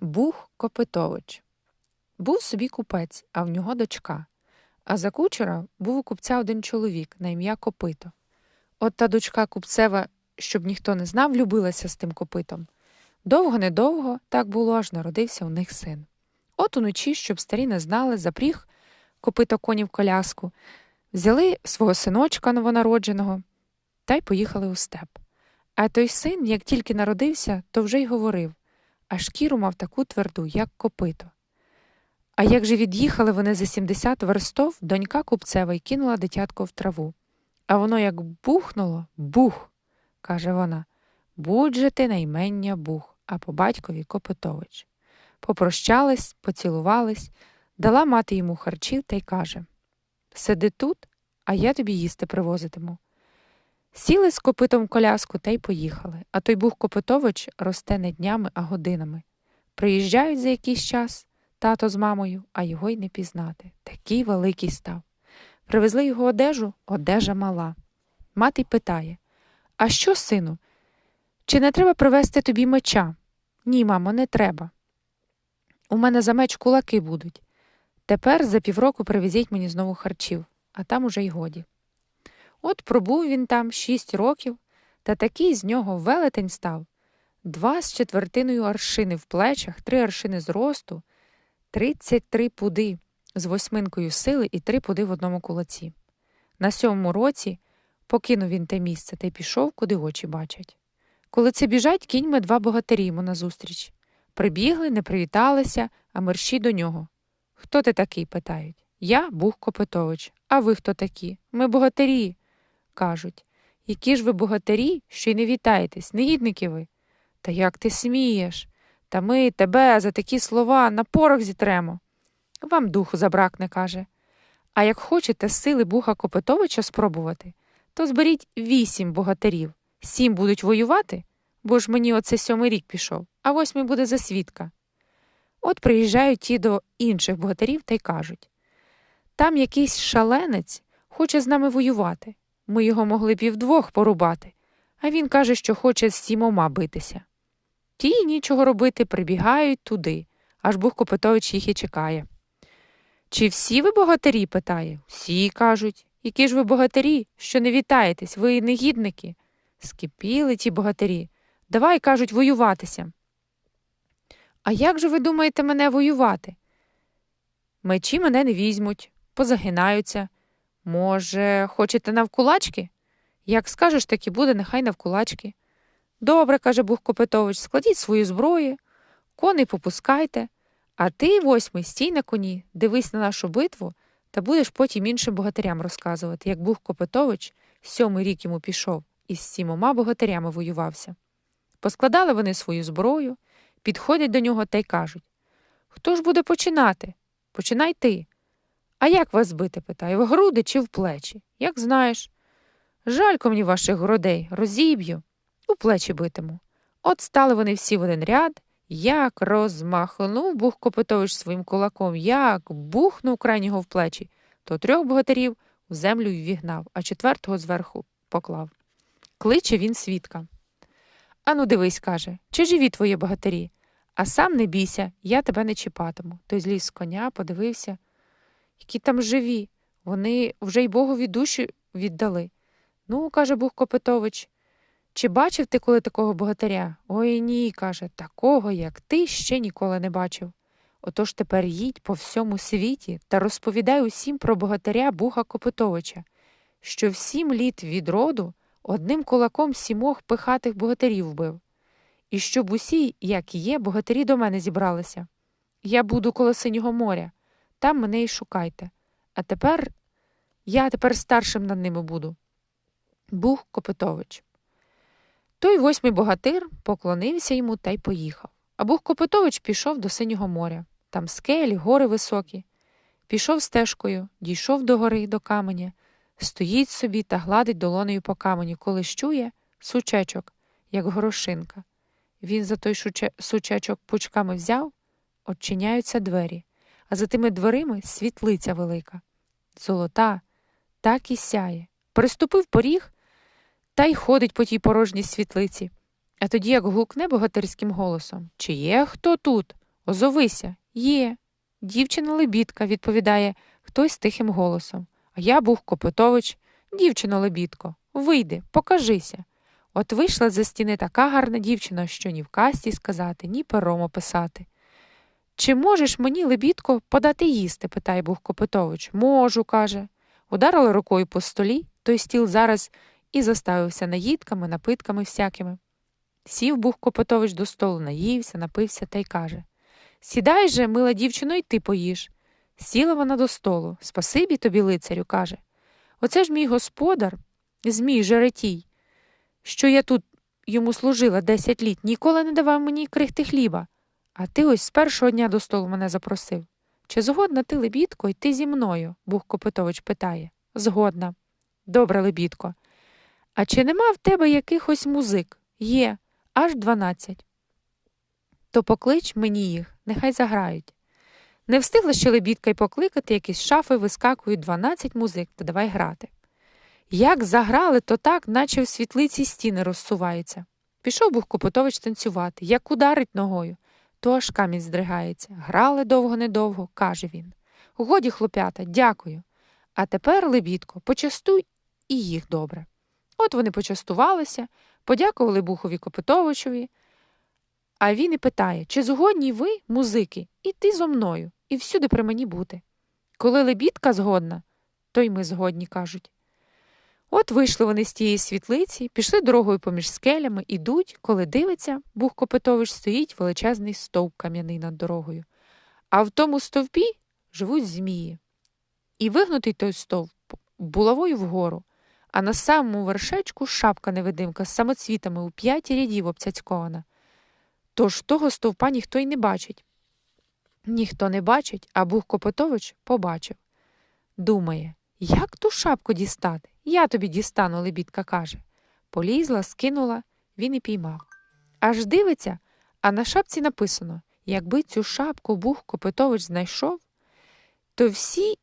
Бух Копитович. Був собі купець, а в нього дочка. А за кучера був у купця один чоловік на ім'я Копито. От та дочка купцева, щоб ніхто не знав, любилася з тим копитом. Довго недовго так було, аж народився у них син. От уночі, щоб старі не знали, запріг копито коні в коляску, взяли свого синочка новонародженого та й поїхали у степ. А той син, як тільки народився, то вже й говорив, а шкіру мав таку тверду, як копито. А як же від'їхали вони за 70 верстов, донька купцева й кинула дитятко в траву. А воно як бухнуло бух, каже вона. Будь же ти наймення бух, а по батькові Копитович. Попрощались, поцілувались, дала мати йому харчів та й каже Сиди тут, а я тобі їсти привозитиму. Сіли з копитом коляску та й поїхали, а той бух Копитович росте не днями, а годинами. Приїжджають за якийсь час тато з мамою, а його й не пізнати. Такий великий став. Привезли його одежу, одежа мала. Мати питає А що, сину? Чи не треба привезти тобі меча? Ні, мамо, не треба. У мене за меч кулаки будуть. Тепер за півроку привезіть мені знову харчів, а там уже й годі. От пробув він там шість років, та такий з нього велетень став два з четвертиною аршини в плечах, три аршини зросту, тридцять три пуди з восьминкою сили і три пуди в одному кулаці. На сьомому році покинув він те місце та й пішов, куди очі бачать. Коли це біжать, кіньми два богатирі йому назустріч. Прибігли, не привіталися, а мерщі до нього. Хто ти такий? питають. Я Бух Копитович. А ви хто такі? Ми богатирі. Кажуть. Які ж ви богатирі, що й не вітаєтесь, негідники ви? Та як ти смієш? Та ми тебе за такі слова на порох зітремо. Вам духу забракне, каже. А як хочете сили Буха Копитовича спробувати, то зберіть вісім богатирів, сім будуть воювати, бо ж мені оце сьомий рік пішов, а восьмий буде за свідка. От приїжджають ті до інших богатирів та й кажуть там якийсь шаленець хоче з нами воювати. Ми його могли б і вдвох порубати, а він каже, що хоче з сімома битися. Ті нічого робити прибігають туди, аж Бух Копитович їх і чекає. Чи всі ви богатирі? питає. Всі кажуть. Які ж ви богатирі, що не вітаєтесь, ви негідники. Скипіли ті богатирі. Давай, кажуть, воюватися. А як же ви думаєте мене воювати? Мечі мене не візьмуть, позагинаються. Може, хочете навкулачки? Як скажеш, так і буде, нехай навкулачки. Добре, каже Бух Копитович, складіть свою зброю, коней попускайте, а ти, восьмий, стій на коні, дивись на нашу битву та будеш потім іншим богатирям розказувати, як Бух Копитович сьомий рік йому пішов і з сімома богатирями воювався. Поскладали вони свою зброю, підходять до нього та й кажуть Хто ж буде починати? Починай ти. А як вас бити? питаю, в груди чи в плечі? Як знаєш. Жалько мені ваших грудей, розіб'ю, у плечі битиму. От стали вони всі в один ряд, як розмахнув Бух Копитович своїм кулаком, як бухнув крайнього в плечі, то трьох богатирів у землю ввігнав, а четвертого зверху поклав. Кличе він свідка. Ану, дивись, каже, чи живі твої богатирі? А сам не бійся, я тебе не чіпатиму. Той зліз з коня, подивився. Які там живі, вони вже й Богові душі віддали. Ну, каже Бух Копитович, чи бачив ти коли такого богатиря? Ой ні, каже, такого, як ти, ще ніколи не бачив. Отож тепер їдь по всьому світі та розповідай усім про богатиря Буха Копитовича, що всім літ від роду одним кулаком сімох пихатих богатирів вбив. І щоб усі, як є, богатирі до мене зібралися. Я буду коло синього моря, там мене й шукайте. А тепер я тепер старшим над ними буду. Бух Копитович. Той восьмий богатир поклонився йому та й поїхав. А Бух Копитович пішов до синього моря. Там скелі, гори високі. Пішов стежкою, дійшов до гори, до каменя, стоїть собі та гладить долонею по каменю, коли щує сучечок, як горошинка. Він за той сучечок пучками взяв, очиняються двері, а за тими дверима світлиця велика. Золота, так і сяє. Переступив поріг та й ходить по тій порожній світлиці. А тоді як гукне богатирським голосом Чи є хто тут? Озовися, є. Дівчина лебідка, відповідає хтось тихим голосом. А я був Копитович, дівчино лебідко, вийди, покажися. От вийшла за стіни така гарна дівчина, що ні в касті сказати, ні пером описати. Чи можеш мені, лебідко, подати їсти? питає Бух Копитович. Можу, каже. Ударила рукою по столі, той стіл зараз і заставився наїдками, напитками всякими. Сів Бух Копитович до столу, наївся, напився та й каже Сідай же, мила дівчино, й ти поїж. Сіла вона до столу. Спасибі тобі, лицарю, каже. Оце ж мій господар, Змій Жеретій, що я тут йому служила десять літ, ніколи не давав мені крихти хліба. А ти ось з першого дня до столу мене запросив. Чи згодна ти, лебідко, йти зі мною? Бух Копитович питає. Згодна. Добре, лебідко. А чи нема в тебе якихось музик? Є, аж дванадцять. То поклич мені їх, нехай заграють. Не встигла ще лебідка й покликати, якісь шафи вискакують дванадцять музик, та давай грати. Як заграли, то так, наче в світлиці стіни розсуваються. Пішов бух Копотович танцювати, як ударить ногою, то аж камінь здригається. Грали довго-недовго, каже він. Годі, хлоп'ята, дякую. А тепер, лебідко, почастуй і їх добре. От вони почастувалися, подякували Бухові Копитовичові. А він і питає, чи згодні ви, музики, іти зо мною і всюди при мені бути. Коли лебідка згодна, то й ми згодні, кажуть. От вийшли вони з тієї світлиці, пішли дорогою поміж скелями, ідуть, коли дивиться, Бух Копитович стоїть величезний стовп кам'яний над дорогою. А в тому стовпі живуть змії. І вигнутий той стовп булавою вгору, а на самому вершечку шапка невидимка з самоцвітами у п'ять рядів обцяцькована. Тож того стовпа ніхто й не бачить. Ніхто не бачить, а Бух Копитович побачив. Думає, як ту шапку дістати? Я тобі дістану, лебідка каже. Полізла, скинула, він і піймав. Аж дивиться, а на шапці написано якби цю шапку Бух Копитович знайшов, то всі,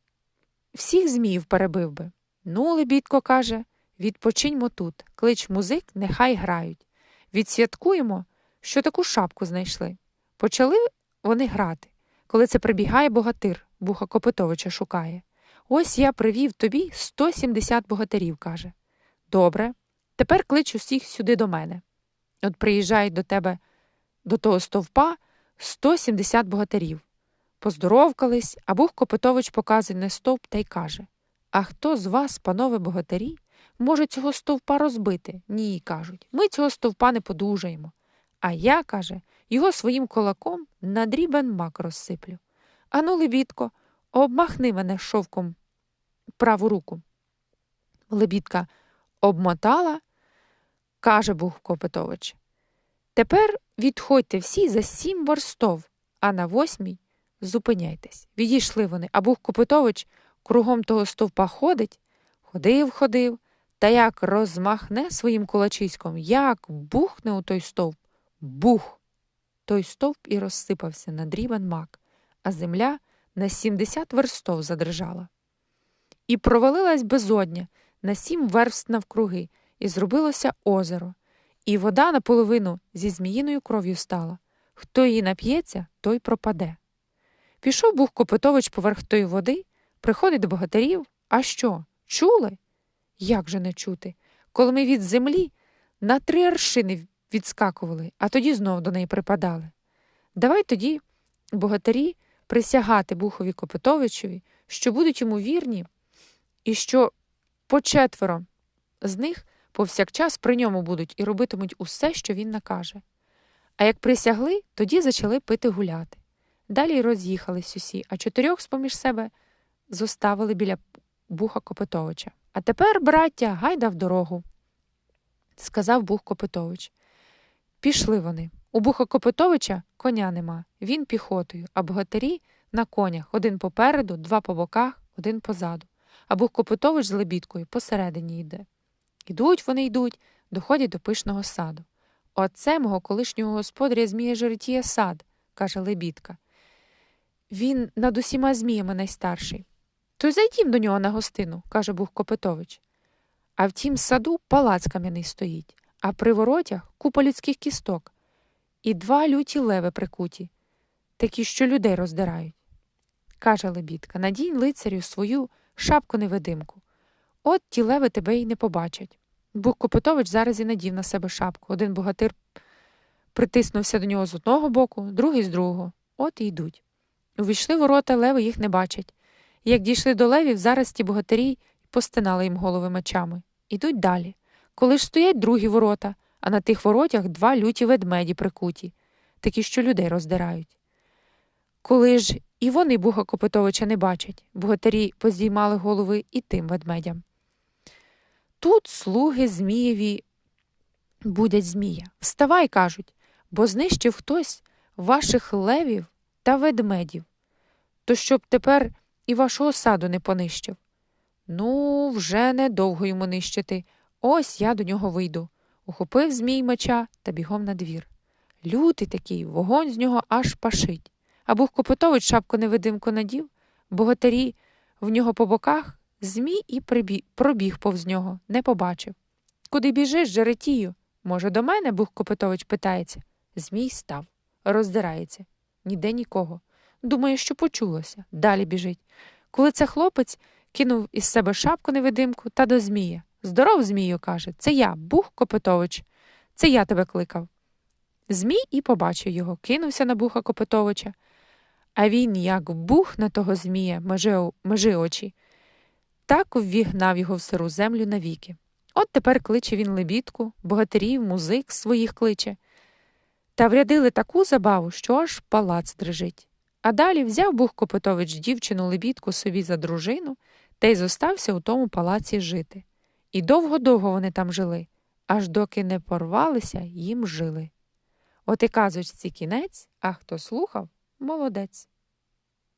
всіх зміїв перебив би. Ну, лебідко каже, відпочиньмо тут, клич музик, нехай грають. Відсвяткуємо, що таку шапку знайшли. Почали вони грати, коли це прибігає богатир, Буха Копитовича шукає. Ось я привів тобі 170 богатирів, каже. Добре, тепер клич усіх сюди до мене. От приїжджають до тебе до того стовпа 170 богатирів. Поздоровкались, а Бух Копитович показує на стовп та й каже А хто з вас, панове богатирі, може цього стовпа розбити? Ні, кажуть. Ми цього стовпа не подужаємо. А я, каже, його своїм кулаком на дрібен мак розсиплю. Ану, лебідко, обмахни мене шовком праву руку. Лебідка обмотала, каже Бух Копитович. Тепер відходьте всі за сім борстов, а на восьмій зупиняйтесь. Відійшли вони, а Бух Копитович кругом того стовпа ходить, ходив, ходив, та як розмахне своїм кулачиськом, як бухне у той стовп. Бух! Той стовп і розсипався на дрібен мак, а земля на сімдесят верстов задрижала. І провалилась безодня на сім верст навкруги, і зробилося озеро, і вода наполовину зі зміїною кров'ю стала. Хто її нап'ється, той пропаде. Пішов бух Копитович поверх тої води, приходить до богатирів. А що? Чули? Як же не чути? Коли ми від землі на три аршини відскакували, а тоді знов до неї припадали. Давай тоді, богатирі, присягати Бухові Копитовичеві, що будуть йому вірні, і що по четверо з них повсякчас при ньому будуть і робитимуть усе, що він накаже. А як присягли, тоді почали пити гуляти. Далі роз'їхались усі, а чотирьох з поміж себе зоставили біля Буха Копитовича. А тепер, браття, гайда в дорогу, сказав Бух Копитович. Пішли вони. У Буха Копитовича коня нема, він піхотою, а богатирі на конях один попереду, два по боках, один позаду. А Бух Копитович з лебідкою посередині йде. Ідуть вони йдуть, доходять до пишного саду. Оце мого колишнього господаря Змія Жеретія сад, каже лебідка. Він над усіма зміями найстарший. То й зайдім до нього на гостину, каже Бух Копитович. А в саду палац кам'яний стоїть, а при воротях купа людських кісток і два люті леви прикуті. такі, що людей роздирають. Каже лебідка, надінь лицарю свою шапку невидимку. От ті леви тебе й не побачать. Бух Копитович зараз і надів на себе шапку. Один богатир притиснувся до нього з одного боку, другий з другого. От і йдуть. Увійшли ворота, леви їх не бачать. Як дійшли до левів, зараз ті богатирі постинали їм голови мечами. Ідуть далі. Коли ж стоять другі ворота, а на тих воротях два люті ведмеді прикуті, такі, що людей роздирають. Коли ж і вони Буга Копитовича не бачать, богатирі поздіймали голови і тим ведмедям. Тут слуги Змієві будять Змія. Вставай, кажуть, бо знищив хтось ваших левів та ведмедів, то щоб тепер і вашого саду не понищив. Ну, вже недовго йому нищити. Ось я до нього вийду. Ухопив Змій меча та бігом на двір. Лютий такий, вогонь з нього аж пашить. А Бух Копитович шапку невидимку надів, богатирі в нього по боках, Змій і прибіг, пробіг повз нього, не побачив. Куди біжиш, жеретію? Може, до мене Бух Копитович питається. Змій став, роздирається. Ніде нікого. Думає, що почулося. Далі біжить. Коли це хлопець кинув із себе шапку невидимку та до Змія. Здоров, Змію, каже, це я, Бух Копитович. Це я тебе кликав. Змій і побачив його, кинувся на Буха Копитовича. А він, як бух на того Змія, межи, очі, так ввігнав його в сиру землю навіки. От тепер кличе він лебідку, богатирів, музик своїх кличе. Та врядили таку забаву, що аж палац дрижить. А далі взяв Бух Копитович дівчину лебідку собі за дружину та й зостався у тому палаці жити. І довго-довго вони там жили, аж доки не порвалися, їм жили. От і казочці кінець, а хто слухав молодець.